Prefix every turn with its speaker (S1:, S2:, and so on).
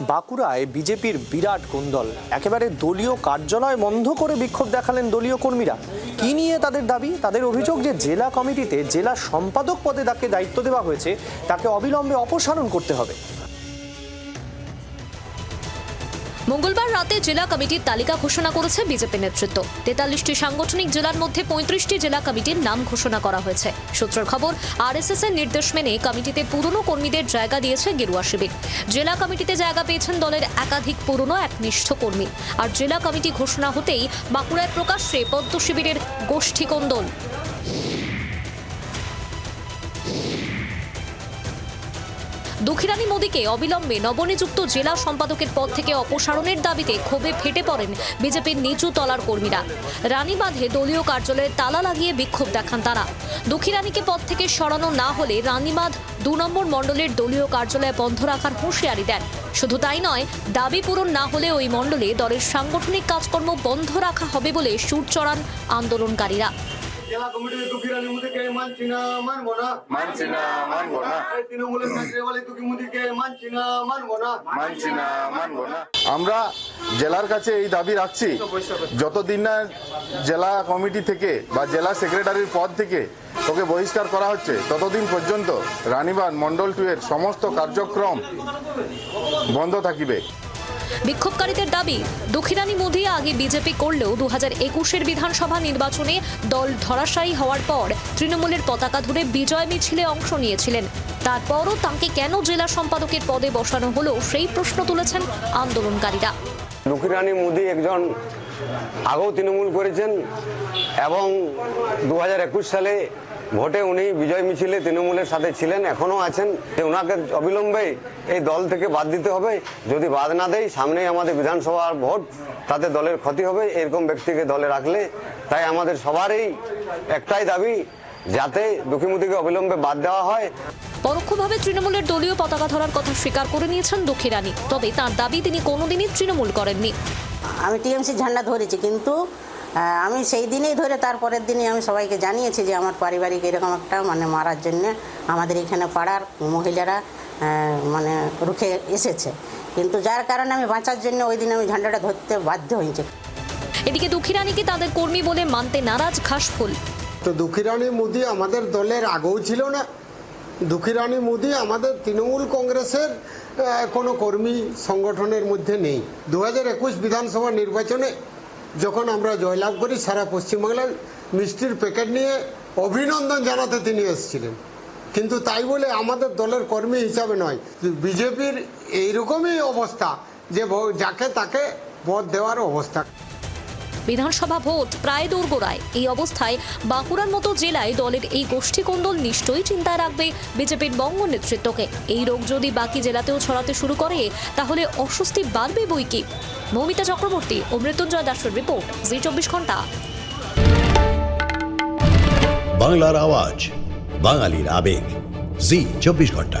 S1: বাঁকুড়ায় বিজেপির বিরাট কোন্দল। একেবারে দলীয় কার্যালয় বন্ধ করে বিক্ষোভ দেখালেন দলীয় কর্মীরা। কি নিয়ে তাদের দাবি? তাদের অভিযোগ যে জেলা কমিটিতে জেলা সম্পাদক পদে তাকে দায়িত্ব দেওয়া হয়েছে, তাকে অবিলম্বে অপসারণ করতে হবে।
S2: মঙ্গলবার রাতে জেলা কমিটির তালিকা ঘোষণা করেছে বিজেপি নেতৃত্ব। তেতাল্লিশটি সাংগঠনিক জেলার মধ্যে পঁয়ত্রিশটি জেলা কমিটির নাম ঘোষণা করা হয়েছে। সূত্রের খবর, আরএসএস এর নির্দেশ মেনে কমিটিতে পুরনো কর্মীদের জায়গা দিয়েছে গেরুয়া শিবির। জেলা কমিটিতে জায়গা পেয়েছেন দলের একাধিক পুরনো একনিষ্ঠ কর্মী। আর জেলা কমিটি ঘোষণা হতেই বাঁকুড়ায় প্রকাশ্যে পদ্ম শিবিরের গোষ্ঠী কোন্দল দুঃখিরানী মোদীকে অবিলম্বে নবনিযুক্ত জেলা সম্পাদকের পদ থেকে অপসারণের দাবিতে ক্ষোভে ফেটে পড়েন বিজেপির নিচু তলার কর্মীরা। রানীবাঁধে দলীয় কার্যালয়ে তালা লাগিয়ে বিক্ষোভ দেখান তারা। দুঃখিরানীকে পদ থেকে সরানো না হলে রানীবাঁধ দু নম্বর মণ্ডলের দলীয় কার্যালয় বন্ধ রাখার হুঁশিয়ারি দেন। শুধু তাই নয়, দাবি পূরণ না হলে ওই মণ্ডলে দলের সাংগঠনিক কাজকর্ম বন্ধ রাখা হবে বলে সুর চড়ান আন্দোলনকারীরা।
S3: জেলা কমিটির দুঃখীরানী মুদিকে মানছি না মানবো না?
S4: মানছি না মানবো না।
S3: এই তৃণমূলের চাকরিওয়ালি দুঃখী মুদিকে মানছি না মানবো না?
S4: মানছি না মানবো না। আমরা জেলার কাছে এই দাবি রাখছি যতদিন না জেলা কমিটি থেকে বা জেলা সেক্রেটারির পদ থেকে তোকে বহিষ্কার করা হচ্ছে ততদিন পর্যন্ত রানীবাদ মন্ডল টু এর সমস্ত কার্যক্রম বন্ধ থাকিবে।
S2: বিক্ষোভকারীদের দাবি দক্ষিণানী মোদী আগে বিজেপি করলেও দু হাজার একুশের বিধানসভা নির্বাচনে দল ধরাশায়ী হওয়ার পর তৃণমূলের পতাকা ধরে বিজয় মিছিলে অংশ নিয়েছিলেন। তারপরও তাঁকে কেন জেলা সম্পাদকের পদে বসানো হলো সেই প্রশ্ন তুলেছেন আন্দোলনকারীরা।
S5: দুঃখীরানী মোদী একজন আগেও তৃণমূল করেছেন এবং দু হাজার একুশ সালে ভোটে উনি বিজয় মিছিলে তৃণমূলের সাথে ছিলেন এখনও আছেন। যে ওনাকে অবিলম্বে এই দল থেকে বাদ দিতে হবে। যদি বাদ না দেয় সামনেই আমাদের বিধানসভার ভোট তাতে দলের ক্ষতি হবে এরকম ব্যক্তিকে দলে রাখলে। তাই আমাদের সবারই একটাই দাবি যাতে দুঃখীমুদীকে অবিলম্বে বাদ দেওয়া হয়।
S2: পরোক্ষভাবে তৃণমূলের দলীয় পতাকা ধরার কথা স্বীকার করে নিয়েছেন দক্ষিণানী তবে তার দাবি তিনি কোনোদিনই তৃণমূল করেননি।
S6: আমি টিএমসি ঝান্ডা ধরেছি কিন্তু আমি সেই দিনেই ধরে তারপরের দিনে আমি সবাইকে জানিয়েছি যে আমার পারিবারিক এরকম একটা মানে মারার জন্যে আমাদের এখানে পাড়ার মহিলারা মানে রুখে এসেছে। কিন্তু যার কারণে আমি বাঁচার জন্য ওই দিন আমি ঝান্ডাটা ধরতে বাধ্য হয়েছি।
S2: এদিকে দক্ষিণানীকে তাদের কর্মী বলে মানতে নারাজ ঘাসফুল।
S7: তো দুঃখীরানী মোদী আমাদের দলের আগেও ছিল না। দুঃখীরানী মোদী আমাদের তৃণমূল কংগ্রেসের কোনো কর্মী সংগঠনের মধ্যে নেই। দু হাজার একুশ বিধানসভা নির্বাচনে যখন আমরা জয়লাভ করি, সারা পশ্চিমবাংলার মিষ্টির প্যাকেট নিয়ে অভিনন্দন জানাতে তিনি এসেছিলেন। কিন্তু তাই বলে আমাদের দলের কর্মী হিসাবে নয়, বিজেপির এইরকমই অবস্থা যে যাকে তাকে ভোট দেওয়ার অবস্থা।
S2: বিধানসভা ভোট প্রায় দোরগোড়ায়। এই অবস্থায় বাঁকুড়ার মতো জেলায় দলের এই গোষ্ঠী কোন্দল নিশ্চয়ই চিন্তায় রাখবে বিজেপির বঙ্গ নেতৃত্বকে। এই রোগ যদি বাকি জেলাতেও ছড়াতে শুরু করে, তাহলে অস্বস্তি বাড়বে বই কি মৌমিতা চক্রবর্তী ও মৃত্যুঞ্জয় দাসের রিপোর্ট, জি চব্বিশ ঘণ্টা।
S8: বাংলার আওয়াজ, বাঙালির আবেগ, জি চব্বিশ ঘণ্টা।